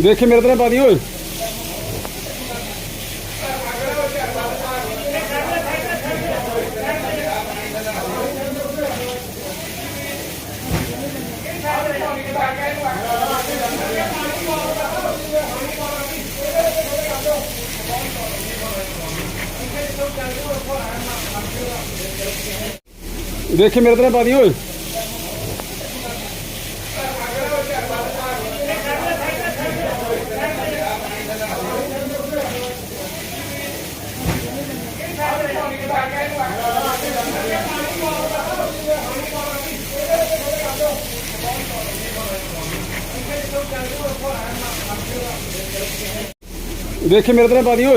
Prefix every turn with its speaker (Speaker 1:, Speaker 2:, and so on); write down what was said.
Speaker 1: देखिए मेरे तरह पाती हो देखिए मेरे तरह पाती हो देखिए मेरे तरह पादी हो